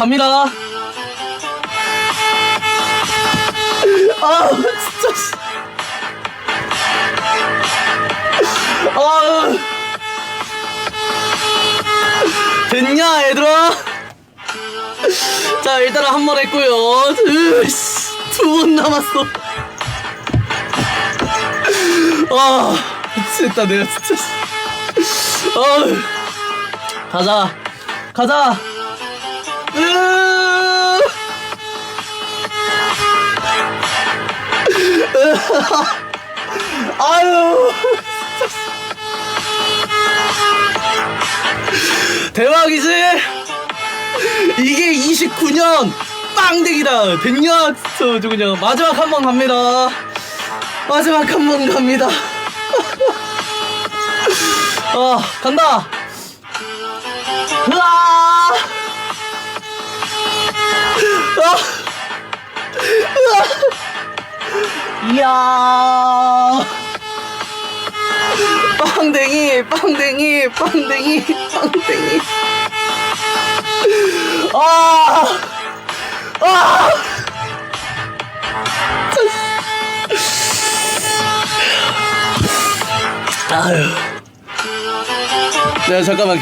갑니다. 아, 진짜. 씨. 아. 됐냐, 얘들아? 자, 일단은 한 번 했고요. 두 번 남았어. 아, 미치겠다, 내가 진짜. 아, 가자, 가자. 아유. 대박이지? 이게 29년 빵대기다. 됐냐 진짜 아주 그냥 마지막 한 번 갑니다. 마지막 한 번 갑니다. 아 간다 이야 빵댕이 빵댕이 빵댕이 빵댕이 아! 아! 아유 내가 잠깐만